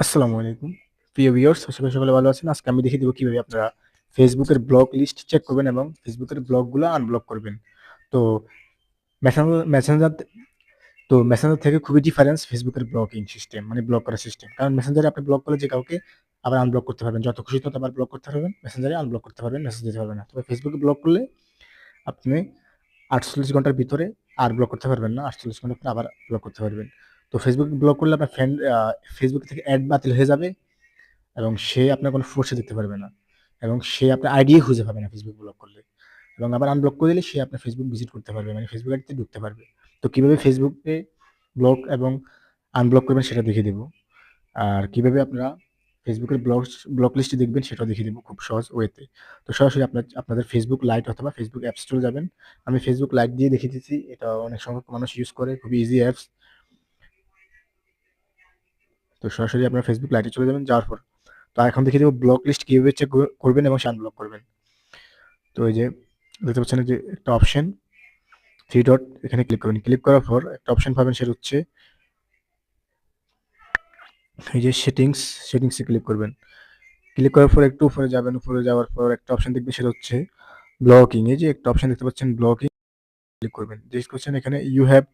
আসসালামু আলাইকুম। প্রিয় ভিউয়ার্স করি সকলে ভালো আছেন। আজকে আমি দেখিয়ে দেবো কীভাবে আপনারা ফেসবুকের ব্লক লিস্ট চেক করবেন এবং ফেসবুকের ব্লকগুলো আনব্লক করবেন। তো মেসেঞ্জার মেসেঞ্জার তো মেসেঞ্জার থেকে খুবই ডিফারেন্স ফেসবুকের ব্লকিং সিস্টেম মানে ব্লক করার সিস্টেম কারণ মেসেঞ্জারে আপনি ব্লক করলে যে কাউকে আবার আনব্লক করতে পারবেন। যত খুশি তত আবার ব্লক করতে পারবেন। মেসেঞ্জারে আনব্লক করতে পারবেন মেসেজ দিতে পারবেন না। তবে ফেসবুকে ব্লক করলে আপনি আটচল্লিশ ঘণ্টার ভিতরে আর ব্লক করতে পারবেন না। আটচল্লিশ ঘণ্টার পরে আবার ব্লক করতে পারবেন। তো ফেসবুক ব্লক করলে আপনার ফ্রেন্ড ফেসবুক থেকে অ্যাড বাতিল হয়ে যাবে এবং সে আপনার কোনো ফোর্সে দেখতে পারবে না এবং সে আপনার আইডিয়ে খুঁজে পাবে না ফেসবুক ব্লক করলে এবং আবার আনব্লক করে দিলে সে আপনার ফেসবুক ভিজিট করতে পারবে মানে ফেসবুক আইডিতে ঢুকতে পারবে। তো কীভাবে ফেসবুকে ব্লক এবং আনব্লক করবেন সেটা দেখিয়ে দেবো। আর কীভাবে আপনারা ফেসবুকের ব্লক ব্লক লিস্টে দেখবেন সেটাও দেখিয়ে দেবো খুব সহজ ওয়েতে তো। সরাসরি আপনার, আপনাদের ফেসবুক লাইট অথবা ফেসবুক অ্যাপস চলে যাবেন। আমি ফেসবুক লাইট দিয়ে দেখিয়ে দিচ্ছি, এটা অনেক সংখ্যক মানুষ ইউজ করে, খুবই ইজি অ্যাপস তো সরাসরি আপনার ফেসবুক লাইটে চলে যাবেন, যাওয়ার পর। তো এখন দেখে দেবো ব্লক লিস্ট কীভাবে চেক করবেন এবং আনব্লক করবেন। তো এই যে দেখতে পাচ্ছেন যে একটা অপশন থ্রি ডট এখানে ক্লিক করবেন। ক্লিক করার পর একটা অপশন পাবেন, সেটা হচ্ছে এই যে সেটিংস সেটিংসে ক্লিক করবেন। ক্লিক করার পর একটু উপরে যাবেন, উপরে যাওয়ার পর একটা অপশন দেখবেন, সেটা হচ্ছে ব্লকিং এই যে একটা অপশন দেখতে পাচ্ছেন ব্লকিং ক্লিক করবেন। জিজ্ঞেস করছেন এখানে you have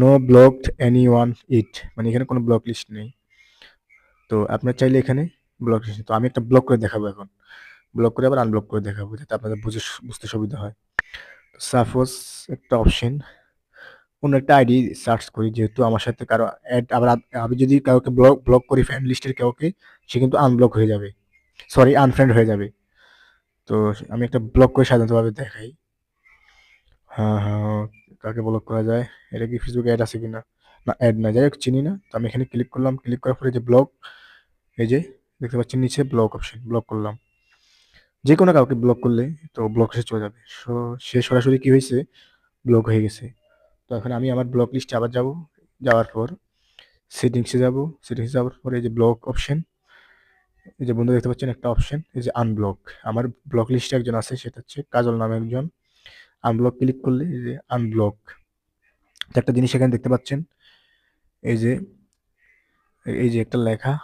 no blocked anyone it মানে এখানে কোনো ব্লক লিস্ট নেই। তো আপনার চাইলে এখানে ব্লক লিস্ট তো আমি একটা ব্লক করে দেখাবো এখন। ব্লক করে আবার আনব্লক করে দেখাবো, যাতে আপনাদের বুঝে বুঝতে সুবিধা হয়। সাপোজ একটা অপশন অন্য একটা আইডি সার্চ করি, যেহেতু আমার সাথে কারও অ্যাড আবার আমি যদি কাউকে ব্লক ব্লক করি ফ্রেন্ড লিস্টের কাউকে, সে কিন্তু আনব্লক হয়ে যাবে। সরি আনফ্রেন্ড হয়ে যাবে। তো আমি একটা ব্লক করে সাধারণতভাবে দেখাই। হ্যাঁ হ্যাঁ কাকে ব্লক করা যায়? এটা কি ফেসবুকে অ্যাড আছে কিনা? না অ্যাড না। যাই হোক, চিনি না। তো আমি এখানে ক্লিক করলাম। ক্লিক করার পরে যে ব্লক এই যে, দেখতে পাচ্ছেন নিচে ব্লক অপশন ব্লক করলাম। যে কোনো কাউকে ব্লক করলে তো ব্লক এসে চলে যাবে। সো সে সরাসরি কি হয়েছে? ব্লক হয়ে গেছে। তো এখন আমি আমার ব্লক লিস্টে আবার যাব। যাওয়ার পর সেটিংসে যাব। সেটিংসে যাওয়ার পরে এই যে ব্লক অপশন এই যে বন্ধু দেখতে পাচ্ছেন একটা অপশন এই যে আনব্লক আমার ব্লক লিস্টে একজন আছে, সেটা হচ্ছে কাজল নামে একজন। আনব্লক ক্লিক করলে এই যে আনব্লক একটা জিনিস এখানে দেখতে পাচ্ছেন, এই যে এই যে একটা লেখা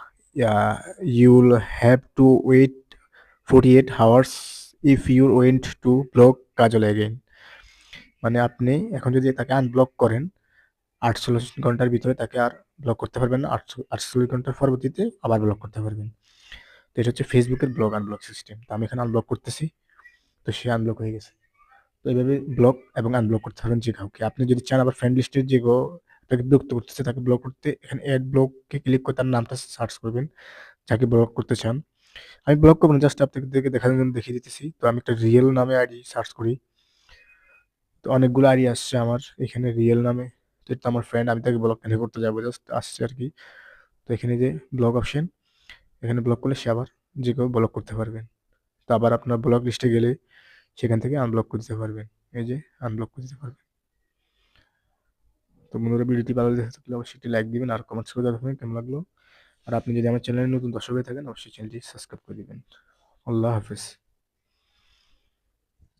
you'll have to wait forty eight hours if your want to block Kajal again মানে আপনি এখন যদি তাকে আনব্লক করেন, আটচল্লিশ ঘণ্টার ভিতরে তাকে আর ব্লক করতে পারবেন না আটচল্লিশ ঘণ্টার পরবর্তীতে আবার ব্লক করতে পারবেন। তো এটা হচ্ছে ফেসবুকের ব্লক আনব্লক সিস্টেম তো আমি এখানে আনব্লক করতেছি, তো সে আনব্লক হয়ে গেছে। তো এইভাবে ব্লক এবং আনব্লক করতে পারবেন যে কাউকে। আপনি যদি চান আবার ফ্রেন্ড লিস্টের যে তাকে বিরক্ত করতেছে, তাকে ব্লক করতে, এখানে অ্যাড ব্লককে ক্লিক করে তার নামটা সার্চ করবেন, যাকে ব্লক করতে চান। আমি ব্লক করব না জাস্ট আপনাদেরকে দেখানোর জন্য দেখিয়ে দিতেছি। তো আমি একটা রিয়েল নামে আইডি সার্চ করি। তো অনেকগুলো আইডি আসছে আমার এখানে রিয়েল নামে। তো এটা আমার ফ্রেন্ড আমি তাকে ব্লক কেন করতে যাব জাস্ট আসছে আর কি। তো এখানে যে ব্লক অপশন এখানে ব্লক করলে সে আবার যে কেউ ব্লক করতে পারবেন। তো আবার আপনার ব্লক লিস্টে গেলে সেখান থেকে আনব্লক করতে পারবেন। এই যে আনব্লক করতে পারবেন। তো বন্ধুরা ভিডিওটি ভালো দেখে থাকলে অবশ্যই একটি লাইক দিবেন আর কমেন্টস করে দেখাবেন কেমন লাগল। আর আপনি যদি আমার চ্যানেলে নতুন দর্শক হয়ে থাকেন, অবশ্যই চ্যানেলটি সাবস্ক্রাইব করে দেবেন। আল্লাহ হাফিজ।